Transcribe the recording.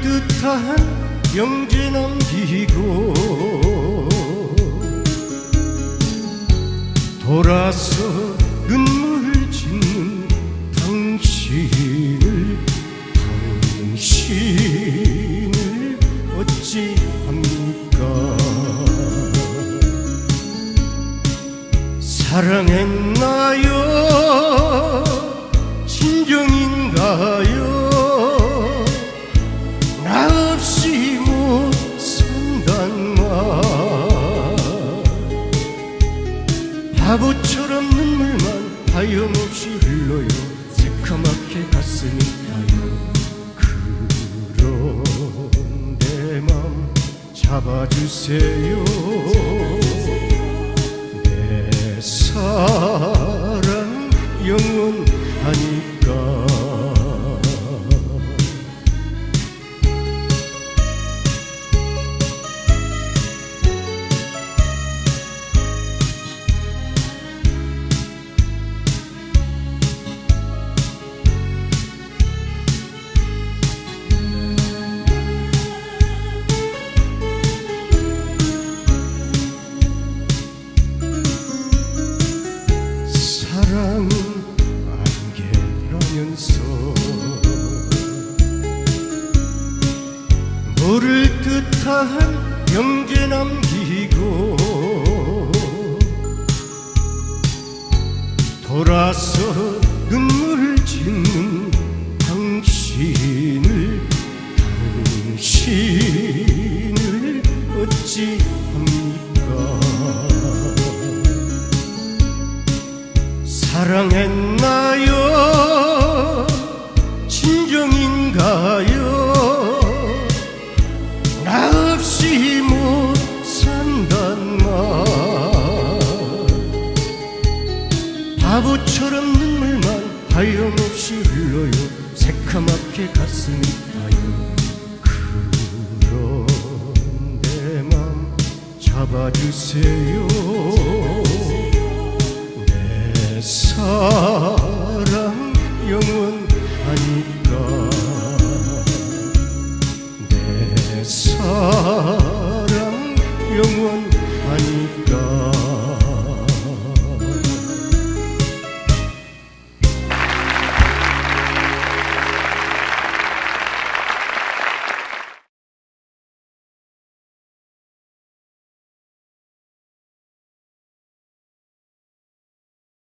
뜻한 영재 남기고. 돌아서 눈물 짓는 당신을 당신을 어찌합니까 사랑했나요? 진정인가요 바보처럼 눈물만 하염없이 흘러요. 새카맣게 가슴이 타요. 그런데 맘 잡아주세요 모를 듯한 영재 남기고 돌아서 눈물 짓는 당신을 당신을 어찌합니까 사랑했나요? 바보처럼 눈물만 하염없이 흘러요. 새카맣게 가슴이 타요 그런내 맘 잡아주세요. 내 사랑 영원하니까? 내 사랑 영원